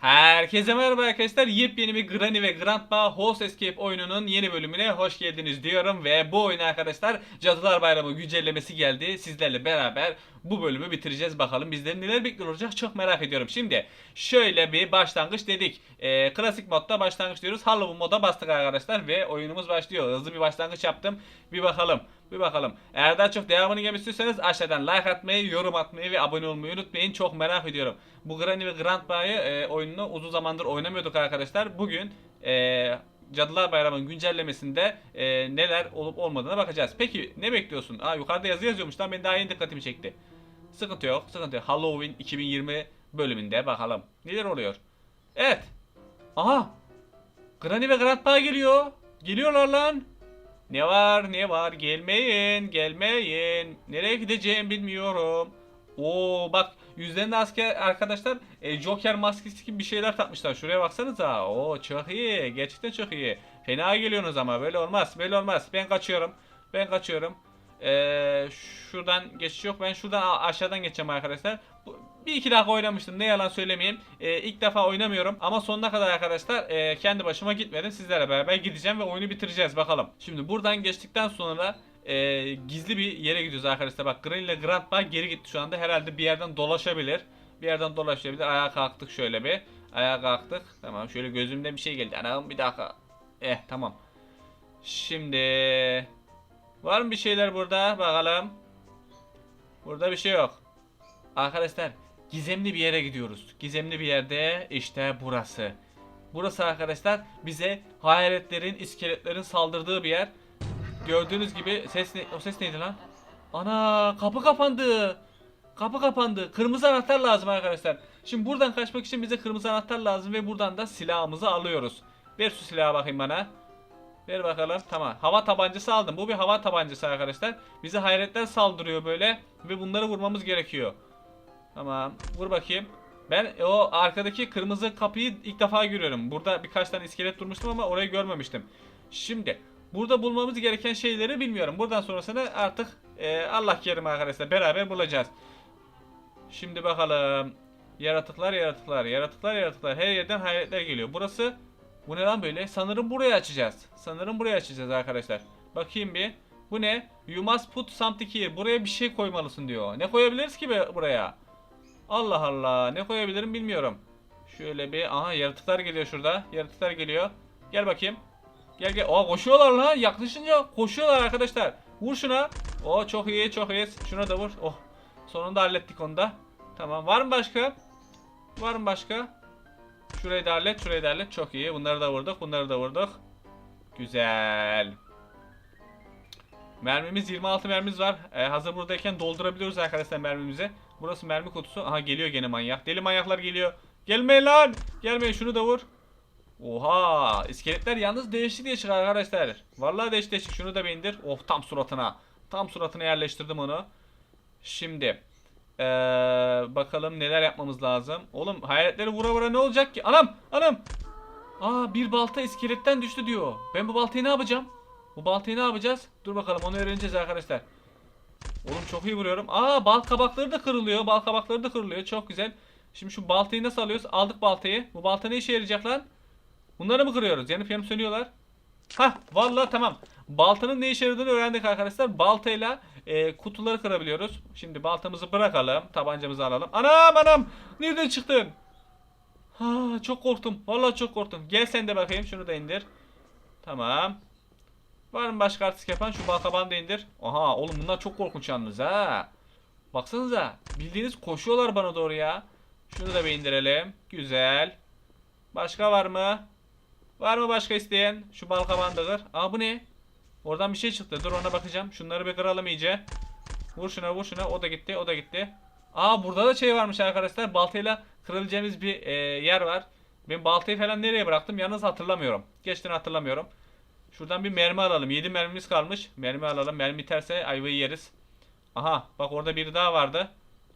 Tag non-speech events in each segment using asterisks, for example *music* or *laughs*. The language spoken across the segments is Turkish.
Herkese merhaba arkadaşlar. Yepyeni bir Granny ve Grandpa House Escape oyununun yeni bölümüne hoş geldiniz diyorum. Ve bu oyun arkadaşlar Cadılar Bayramı güncellemesi geldi. Sizlerle beraber bu bölümü bitireceğiz. Bakalım bizleri neler bekliyor olacak çok merak ediyorum. Şimdi şöyle bir başlangıç dedik. Ee, klasik modda başlangıç diyoruz. Halloween moda bastık arkadaşlar ve oyunumuz başlıyor. Hızlı bir başlangıç yaptım. Bir bakalım. Bir bakalım. Eğer daha çok devamını gelmek istiyorsanız aşağıdan like atmayı, yorum atmayı ve abone olmayı unutmayın. Çok merak ediyorum. Bu Granny ve Grandpa'yı e, oyununu uzun zamandır oynamıyorduk arkadaşlar. Bugün e, Cadılar Bayramı'nın güncellemesinde e, neler olup olmadığına bakacağız. Peki ne bekliyorsun? Aa yukarıda yazı yazıyormuş lan benim daha yeni dikkatimi çekti. Sıkıntı yok, sıkıntı yok. Halloween 2020 bölümünde bakalım. Neler oluyor? Evet. Aha. Granny ve Grandpa geliyor. Geliyorlar lan. Ne var ne var gelmeyin gelmeyin. Nereye gideceğim bilmiyorum. Oo bak yüzlerinde asker arkadaşlar e, Joker maskesi gibi bir şeyler takmışlar. Şuraya baksanıza. Oo çok iyi. Gerçekten çok iyi. Fena geliyorsunuz ama böyle olmaz. Böyle olmaz. Ben kaçıyorum. Ben kaçıyorum. Ee, şuradan geçiş yok. Ben şuradan aşağıdan geçeceğim arkadaşlar. Bu- Bir iki dakika oynamıştım. Ne yalan söylemeyeyim. Ee, ilk defa oynamıyorum. Ama sonuna kadar arkadaşlar e, kendi başıma gitmedim. Sizlerle beraber gideceğim ve oyunu bitireceğiz. Bakalım. Şimdi buradan geçtikten sonra e, gizli bir yere gidiyoruz arkadaşlar. Bak Green ile Grandpa geri gitti şu anda. Herhalde bir yerden dolaşabilir. Bir yerden dolaşabilir. Ayağa kalktık şöyle bir. Ayağa kalktık. Tamam şöyle gözümde bir şey geldi. Anam bir dakika. Eh tamam. Şimdi var mı bir şeyler burada? Bakalım. Burada bir şey yok. Arkadaşlar gizemli bir yere gidiyoruz. Gizemli bir yerde işte burası. Burası arkadaşlar bize hayaletlerin, iskeletlerin saldırdığı bir yer. Gördüğünüz gibi ses ne? O ses neydi lan? Ana kapı kapandı. Kapı kapandı. Kırmızı anahtar lazım arkadaşlar. Şimdi buradan kaçmak için bize kırmızı anahtar lazım ve buradan da silahımızı alıyoruz. Ver şu silahı bakayım bana. Ver bakalım. Tamam. Hava tabancası aldım. Bu bir hava tabancası arkadaşlar. Bize hayretler saldırıyor böyle ve bunları vurmamız gerekiyor. Tamam. Vur bakayım. Ben o arkadaki kırmızı kapıyı ilk defa görüyorum. Burada birkaç tane iskelet durmuştum ama orayı görmemiştim. Şimdi burada bulmamız gereken şeyleri bilmiyorum. Buradan sonrasını artık e, Allah kerim arkadaşlar beraber bulacağız. Şimdi bakalım. Yaratıklar, yaratıklar, yaratıklar, yaratıklar. Her yerden hayaletler geliyor. Burası bu ne lan böyle? Sanırım burayı açacağız. Sanırım burayı açacağız arkadaşlar. Bakayım bir. Bu ne? You must put something here. Buraya bir şey koymalısın diyor. Ne koyabiliriz ki buraya? Allah Allah. Ne koyabilirim bilmiyorum. Şöyle bir. Aha yaratıklar geliyor şurada. Yaratıklar geliyor. Gel bakayım. Gel gel. Aa koşuyorlar lan. Yaklaşınca koşuyorlar arkadaşlar. Vur şuna. Oo çok iyi çok iyi. Şuna da vur. Oh. Sonunda hallettik onu da. Tamam. Var mı başka? Var mı başka? Şurayı da hallet, şurayı da hallet. Çok iyi. Bunları da vurduk, bunları da vurduk. Güzel. Mermimiz 26 mermimiz var. Ee, hazır buradayken doldurabiliyoruz arkadaşlar mermimizi. Burası mermi kutusu. Aha geliyor gene manyak. Deli manyaklar geliyor. Gelmeyin lan. Gelmeyin şunu da vur. Oha. iskeletler yalnız değişik değişik arkadaşlar. Vallahi değişik değişik. Şunu da bir indir. Oh tam suratına. Tam suratına yerleştirdim onu. Şimdi. Ee, bakalım neler yapmamız lazım. Oğlum hayaletleri vura vura ne olacak ki? Anam! Anam! Aa bir balta iskeletten düştü diyor. Ben bu baltayı ne yapacağım? Bu baltayı ne yapacağız? Dur bakalım onu öğreneceğiz arkadaşlar. Oğlum çok iyi vuruyorum. Aa bal kabakları da kırılıyor. Bal kabakları da kırılıyor. Çok güzel. Şimdi şu baltayı nasıl alıyoruz? Aldık baltayı. Bu balta ne işe yarayacak lan? Bunları mı kırıyoruz? Yanıp yanıp sönüyorlar. Hah vallahi tamam. Baltanın ne işe yaradığını öğrendik arkadaşlar. Baltayla e, kutuları kırabiliyoruz. Şimdi baltamızı bırakalım. Tabancamızı alalım. Anam anam. Nereden çıktın? Ha çok korktum. Vallahi çok korktum. Gel sen de bakayım. Şunu da indir. Tamam. Var mı başka artist yapan? Şu balkabanı da indir. Aha oğlum bunlar çok korkunç yalnız ha. Baksanıza. Bildiğiniz koşuyorlar bana doğru ya. Şunu da bir indirelim. Güzel. Başka var mı? Var mı başka isteyen? Şu balkabanı da kır. Aa bu ne? Oradan bir şey çıktı. Dur ona bakacağım. Şunları bir kıralım iyice. Vur şuna vur şuna. O da gitti. O da gitti. Aa burada da şey varmış arkadaşlar. Baltayla kırılacağımız bir e, yer var. Ben baltayı falan nereye bıraktım? Yalnız hatırlamıyorum. Geçtiğini hatırlamıyorum. Şuradan bir mermi alalım. 7 mermimiz kalmış. Mermi alalım. Mermi biterse ayvayı yeriz. Aha bak orada biri daha vardı.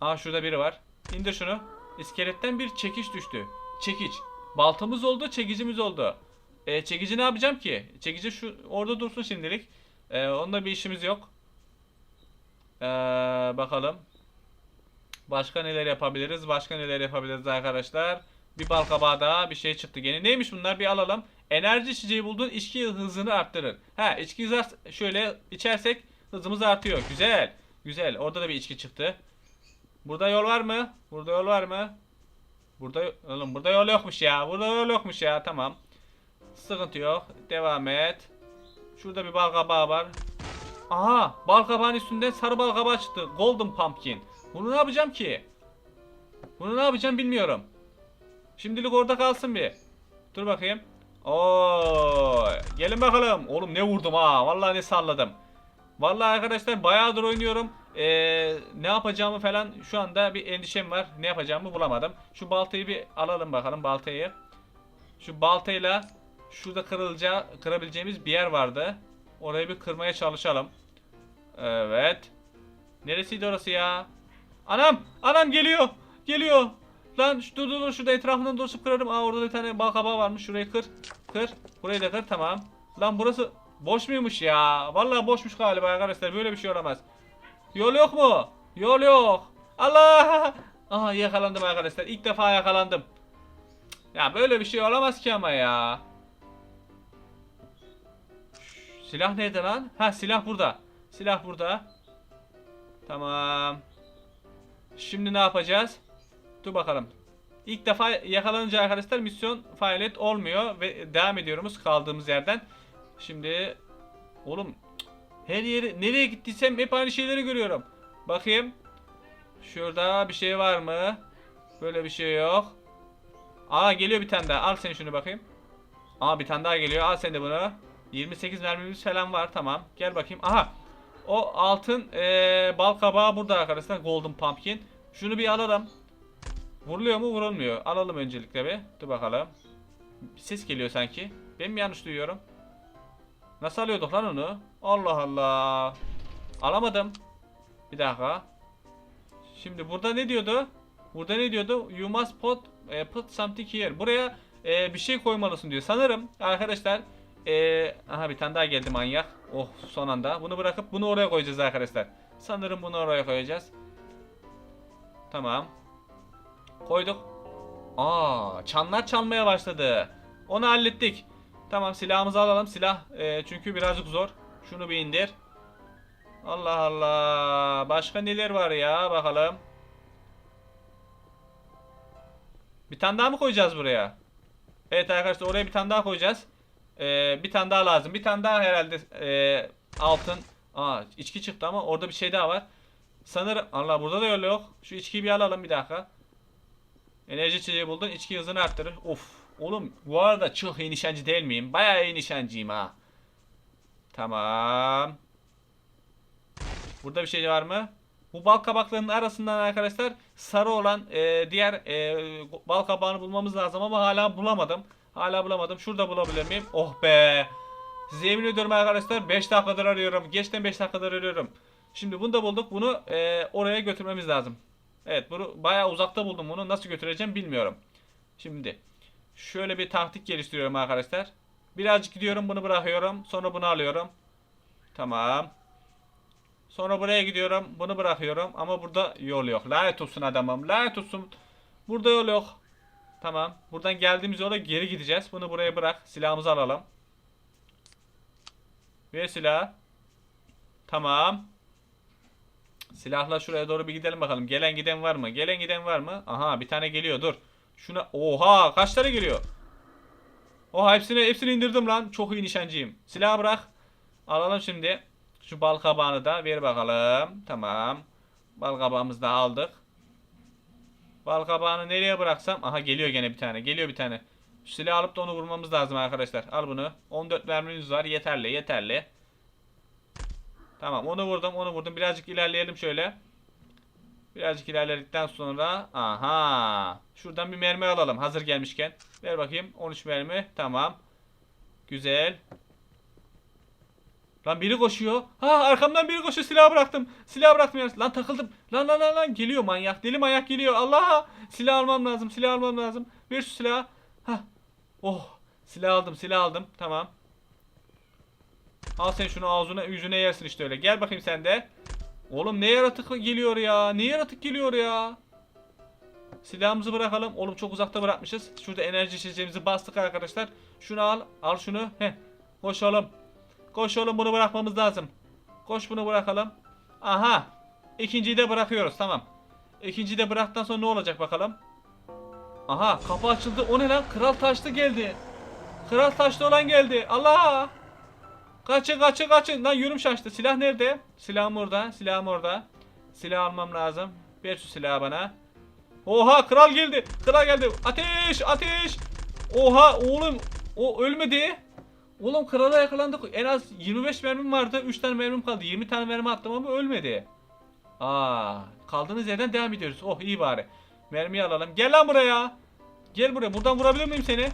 Aha şurada biri var. İndir şunu. İskeletten bir çekiç düştü. Çekiç. Baltamız oldu, çekicimiz oldu. E, çekici ne yapacağım ki? Çekici şu orada dursun şimdilik. E, onunla bir işimiz yok. E, bakalım. Başka neler yapabiliriz? Başka neler yapabiliriz arkadaşlar? Bir bal kabağı daha bir şey çıktı gene. Neymiş bunlar bir alalım. Enerji içeceği buldun içki hızını arttırır. Ha içki hızı şöyle içersek hızımız artıyor. Güzel. Güzel. Orada da bir içki çıktı. Burada yol var mı? Burada yol var mı? Burada oğlum burada yol yokmuş ya. Burada yol yokmuş ya. Tamam. Sıkıntı yok. Devam et. Şurada bir bal kabağı var. Aha, bal kabağın üstünde sarı bal kabağı çıktı. Golden pumpkin. Bunu ne yapacağım ki? Bunu ne yapacağım bilmiyorum. Şimdilik orada kalsın bir. Dur bakayım. Oo, gelin bakalım. Oğlum ne vurdum ha. Vallahi ne salladım. Vallahi arkadaşlar bayağıdır oynuyorum. Ee, ne yapacağımı falan şu anda bir endişem var. Ne yapacağımı bulamadım. Şu baltayı bir alalım bakalım baltayı. Şu baltayla şurada kırılacağı, kırabileceğimiz bir yer vardı. Orayı bir kırmaya çalışalım. Evet. Neresiydi orası ya? Anam! Anam geliyor! Geliyor! Lan şu- dur dur dur şurada etrafından dolaşıp kırarım. Aa orada bir tane bal kabağı varmış. Şurayı kır. Kır. Burayı da kır tamam. Lan burası boş muymuş ya? Vallahi boşmuş galiba arkadaşlar. Böyle bir şey olamaz. Yol yok mu? Yol yok. Allah! *laughs* Aha yakalandım arkadaşlar. İlk defa yakalandım. Ya böyle bir şey olamaz ki ama ya. Silah nerede lan? Ha silah burada. Silah burada. Tamam. Şimdi ne yapacağız? Dur bakalım. İlk defa yakalanınca arkadaşlar misyon faaliyet olmuyor ve devam ediyoruz kaldığımız yerden. Şimdi oğlum her yeri nereye gittiysem hep aynı şeyleri görüyorum. Bakayım. Şurada bir şey var mı? Böyle bir şey yok. Aa geliyor bir tane daha. Al sen şunu bakayım. Aa bir tane daha geliyor. Al sen de bunu. 28 mermimiz falan var. Tamam. Gel bakayım. Aha. O altın eee bal kabağı burada arkadaşlar. Golden Pumpkin. Şunu bir alalım. Vuruluyor mu? Vurulmuyor. Alalım öncelikle bir. Dur bakalım. Ses geliyor sanki. Ben mi yanlış duyuyorum? Nasıl alıyorduk lan onu? Allah Allah. Alamadım. Bir dakika. Şimdi burada ne diyordu? Burada ne diyordu? You must put, e, put something here. Buraya e, bir şey koymalısın diyor. Sanırım arkadaşlar e, aha bir tane daha geldi manyak. Oh son anda. Bunu bırakıp bunu oraya koyacağız arkadaşlar. Sanırım bunu oraya koyacağız. Tamam. Koyduk. Aa, çanlar çalmaya başladı. Onu hallettik. Tamam silahımızı alalım. Silah e, çünkü birazcık zor. Şunu bir indir. Allah Allah. Başka neler var ya bakalım. Bir tane daha mı koyacağız buraya? Evet arkadaşlar oraya bir tane daha koyacağız. Ee, bir tane daha lazım. Bir tane daha herhalde e, altın. Aa içki çıktı ama orada bir şey daha var. Sanırım Allah burada da öyle yok. Şu içkiyi bir alalım bir dakika. Enerji içeceği buldun. İçki hızını arttırır. Of. Oğlum bu arada çok iyi nişancı değil miyim? Bayağı iyi nişancıyım ha. Tamam. Burada bir şey var mı? Bu bal kabaklarının arasından arkadaşlar sarı olan e, diğer e, bal kabağını bulmamız lazım ama hala bulamadım. Hala bulamadım. Şurada bulabilir miyim? Oh be. Size yemin ediyorum arkadaşlar 5 dakikadır arıyorum. Geçten 5 dakikadır arıyorum. Şimdi bunu da bulduk. Bunu e, oraya götürmemiz lazım. Evet bunu bayağı uzakta buldum bunu. Nasıl götüreceğim bilmiyorum. Şimdi şöyle bir taktik geliştiriyorum arkadaşlar. Birazcık gidiyorum bunu bırakıyorum. Sonra bunu alıyorum. Tamam. Sonra buraya gidiyorum. Bunu bırakıyorum. Ama burada yol yok. Lanet olsun adamım. Lanet olsun. Burada yol yok. Tamam. Buradan geldiğimiz yola geri gideceğiz. Bunu buraya bırak. Silahımızı alalım. Ver silah. Tamam. Silahla şuraya doğru bir gidelim bakalım. Gelen giden var mı? Gelen giden var mı? Aha bir tane geliyor. Dur. Şuna oha kaç tane geliyor? Oha hepsini hepsini indirdim lan. Çok iyi nişancıyım. Silahı bırak. Alalım şimdi. Şu bal kabağını da ver bakalım. Tamam. Bal kabağımızı da aldık. Bal kabağını nereye bıraksam? Aha geliyor gene bir tane. Geliyor bir tane. Şu alıp da onu vurmamız lazım arkadaşlar. Al bunu. 14 mermimiz var. Yeterli yeterli. Tamam onu vurdum onu vurdum. Birazcık ilerleyelim şöyle. Birazcık ilerledikten sonra aha şuradan bir mermi alalım hazır gelmişken. Ver bakayım 13 mermi. Tamam. Güzel. Lan biri koşuyor. Ha arkamdan biri koşuyor. Silah bıraktım. Silah bıraktım. Lan takıldım. Lan lan lan lan geliyor manyak. Deli manyak geliyor. Allah! Silah almam lazım. Silah almam lazım. Ver şu silahı. Ha. Oh. Silah aldım. Silah aldım. Tamam. Al sen şunu ağzına yüzüne yersin işte öyle. Gel bakayım sen de. Oğlum ne yaratık geliyor ya? Ne yaratık geliyor ya? Silahımızı bırakalım. Oğlum çok uzakta bırakmışız. Şurada enerji içeceğimizi bastık arkadaşlar. Şunu al. Al şunu. Heh. Koş oğlum. Koş oğlum bunu bırakmamız lazım. Koş bunu bırakalım. Aha. İkinciyi de bırakıyoruz. Tamam. İkinciyi de bıraktıktan sonra ne olacak bakalım. Aha kapı açıldı. O ne lan? Kral taşlı geldi. Kral taşlı olan geldi. Allah. Kaçın kaçın kaçın. Lan yürüm şaştı. Silah nerede? Silahım orada. Silahım orada. Silah almam lazım. Ver şu silahı bana. Oha kral geldi. Kral geldi. Ateş ateş. Oha oğlum. O ölmedi. Oğlum krala yakalandık. En az 25 mermim vardı. 3 tane mermim kaldı. 20 tane mermi attım ama ölmedi. Aa, kaldığınız yerden devam ediyoruz. Oh iyi bari. Mermiyi alalım. Gel lan buraya. Gel buraya. Buradan vurabilir miyim seni?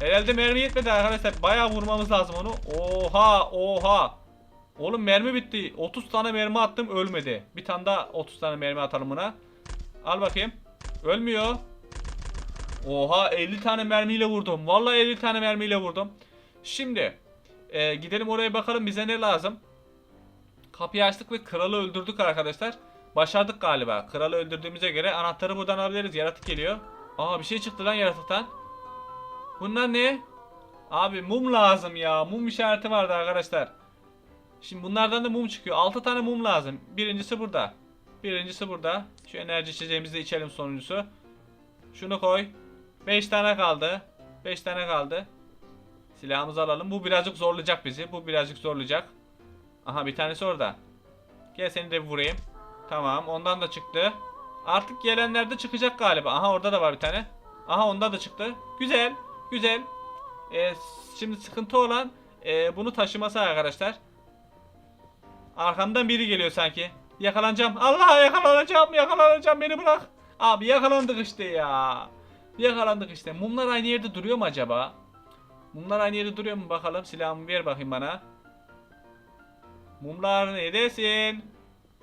Herhalde mermi yetmedi arkadaşlar. Bayağı vurmamız lazım onu. Oha oha. Oğlum mermi bitti. 30 tane mermi attım ölmedi. Bir tane daha 30 tane mermi atalım buna. Al bakayım. Ölmüyor. Oha 50 tane mermiyle vurdum. Vallahi 50 tane mermiyle vurdum. Şimdi e, gidelim oraya bakalım bize ne lazım. Kapıyı açtık ve kralı öldürdük arkadaşlar. Başardık galiba. Kralı öldürdüğümüze göre anahtarı buradan alabiliriz. Yaratık geliyor. Aa bir şey çıktı lan yaratıktan. Bunlar ne? Abi mum lazım ya. Mum işareti vardı arkadaşlar. Şimdi bunlardan da mum çıkıyor. 6 tane mum lazım. Birincisi burada. Birincisi burada. Şu enerji içeceğimizi de içelim sonuncusu. Şunu koy. 5 tane kaldı. 5 tane kaldı. Silahımızı alalım. Bu birazcık zorlayacak bizi. Bu birazcık zorlayacak. Aha bir tanesi orada. Gel seni de vurayım. Tamam ondan da çıktı. Artık gelenler de çıkacak galiba. Aha orada da var bir tane. Aha onda da çıktı. Güzel. Güzel. Ee, şimdi sıkıntı olan e, bunu taşıması arkadaşlar. Arkamdan biri geliyor sanki. Yakalanacağım. Allah yakalanacağım. Yakalanacağım. Beni bırak. Abi yakalandık işte ya. Yakalandık işte. Mumlar aynı yerde duruyor mu acaba? Mumlar aynı yerde duruyor mu bakalım. Silahımı ver bakayım bana. Mumlar neredesin?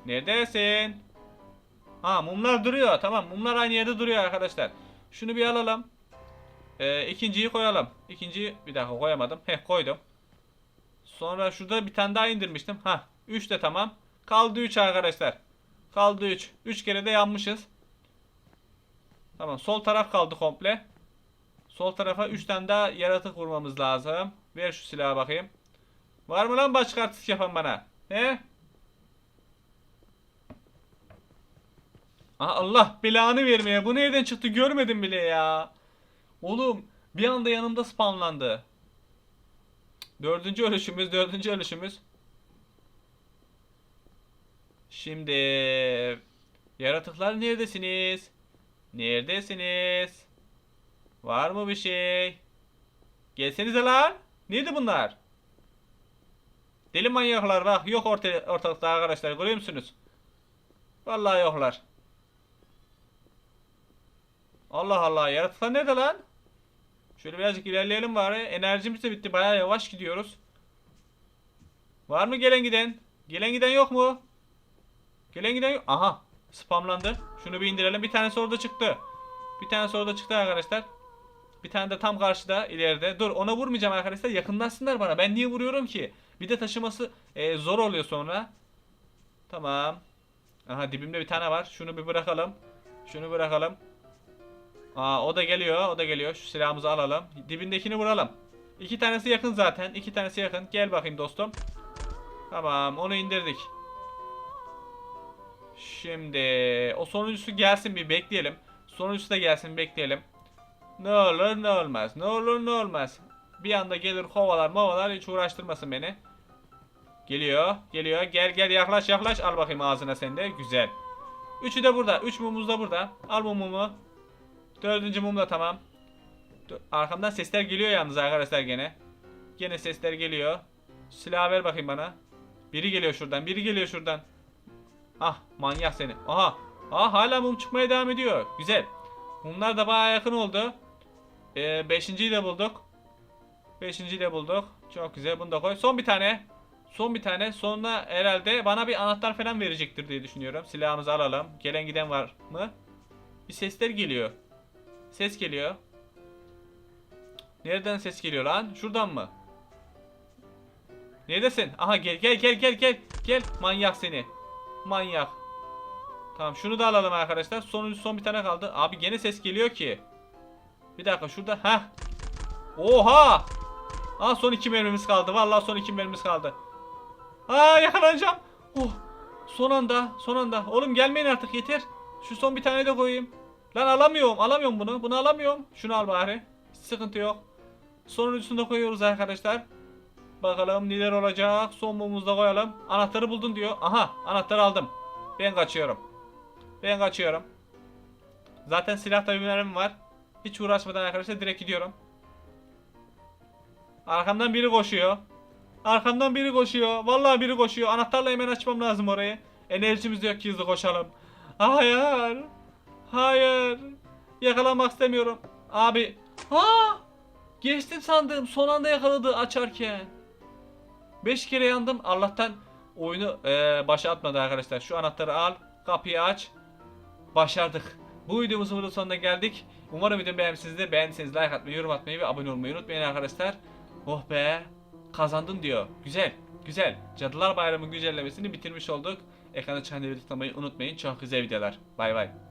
Neredesin? Ha mumlar duruyor. Tamam mumlar aynı yerde duruyor arkadaşlar. Şunu bir alalım. Ee, ikinciyi koyalım. İkinciyi bir dakika koyamadım. Heh koydum. Sonra şurada bir tane daha indirmiştim. Ha 3 de tamam. Kaldı 3 arkadaşlar. Kaldı 3. 3 kere de yanmışız. Tamam sol taraf kaldı komple. Sol tarafa 3 tane daha yaratık vurmamız lazım. Ver şu silahı bakayım. Var mı lan başka artist yapan bana? He? Aha, Allah belanı vermeye. Bu nereden çıktı görmedim bile ya. Oğlum bir anda yanımda spamlandı. Dördüncü ölüşümüz, dördüncü ölüşümüz. Şimdi yaratıklar neredesiniz? Neredesiniz? Var mı bir şey? Gelsenize lan. Neydi bunlar? Deli manyaklar bak yok orta, ortalıkta arkadaşlar görüyor musunuz? Vallahi yoklar. Allah Allah yaratıklar nerede lan? Şöyle birazcık ilerleyelim bari. Enerjimiz de bitti. Bayağı yavaş gidiyoruz. Var mı gelen giden? Gelen giden yok mu? Gelen giden yok. Aha. Spamlandı. Şunu bir indirelim. Bir tanesi orada çıktı. Bir tanesi orada çıktı arkadaşlar. Bir tane de tam karşıda ileride. Dur ona vurmayacağım arkadaşlar. Yakınlaşsınlar bana. Ben niye vuruyorum ki? Bir de taşıması e, zor oluyor sonra. Tamam. Aha dibimde bir tane var. Şunu bir bırakalım. Şunu bırakalım. Aa o da geliyor. O da geliyor. Şu silahımızı alalım. Dibindekini vuralım. İki tanesi yakın zaten. İki tanesi yakın. Gel bakayım dostum. Tamam onu indirdik. Şimdi o sonuncusu gelsin bir bekleyelim. Sonuncusu da gelsin bekleyelim. Ne olur ne olmaz. Ne olur ne olmaz. Bir anda gelir kovalar mavalar hiç uğraştırmasın beni. Geliyor. Geliyor. Gel gel yaklaş yaklaş. Al bakayım ağzına sen de. Güzel. Üçü de burada. Üç mumumuz da burada. Al bu mumu. Dördüncü mum da tamam. Arkamdan sesler geliyor yalnız arkadaşlar gene. Gene sesler geliyor. Silah ver bakayım bana. Biri geliyor şuradan. Biri geliyor şuradan. Ah manyak seni. Aha. Aa hala mum çıkmaya devam ediyor. Güzel. Mumlar da bayağı yakın oldu. Ee, beşinciyi de bulduk. Beşinciyi de bulduk. Çok güzel. Bunu da koy. Son bir tane. Son bir tane. Sonra herhalde bana bir anahtar falan verecektir diye düşünüyorum. Silahımızı alalım. Gelen giden var mı? Bir sesler geliyor. Ses geliyor. Nereden ses geliyor lan? Şuradan mı? Neredesin? Aha gel gel gel gel gel. Gel manyak seni. Manyak. Tamam şunu da alalım arkadaşlar. Sonuncu son bir tane kaldı. Abi gene ses geliyor ki. Bir dakika şurada. Heh. Oha! Aa son iki mermimiz kaldı. Vallahi son iki mermimiz kaldı. Aa yakalanacağım. Oh. Son anda, son anda. Oğlum gelmeyin artık yeter. Şu son bir tane de koyayım. Lan alamıyorum, alamıyorum bunu. Bunu alamıyorum. Şunu al bari. Sıkıntı yok. Sonuncusunu da koyuyoruz arkadaşlar. Bakalım neler olacak. Son mumumuzu da koyalım. Anahtarı buldun diyor. Aha, anahtarı aldım. Ben kaçıyorum. Ben kaçıyorum. Zaten silahta bir var. Hiç uğraşmadan arkadaşlar direkt gidiyorum. Arkamdan biri koşuyor. Arkamdan biri koşuyor. Vallahi biri koşuyor. Anahtarla hemen açmam lazım orayı. Enerjimiz yok ki hızlı koşalım. Hayır. Hayır. Yakalanmak istemiyorum. Abi. Ha! Geçtim sandım. Son anda yakaladı açarken. 5 kere yandım. Allah'tan oyunu eee başa atmadı arkadaşlar. Şu anahtarı al. Kapıyı aç. Başardık. Bu videomuzun burada sonuna geldik. Umarım videomu beğenmişsinizdir. Beğendiyseniz like atmayı, yorum atmayı ve abone olmayı unutmayın arkadaşlar. Oh be. Kazandın diyor. Güzel. Güzel. Cadılar Bayramı güncellemesini bitirmiş olduk. Ekrana çıkan tıklamayı unutmayın. Çok güzel videolar. Bay bay.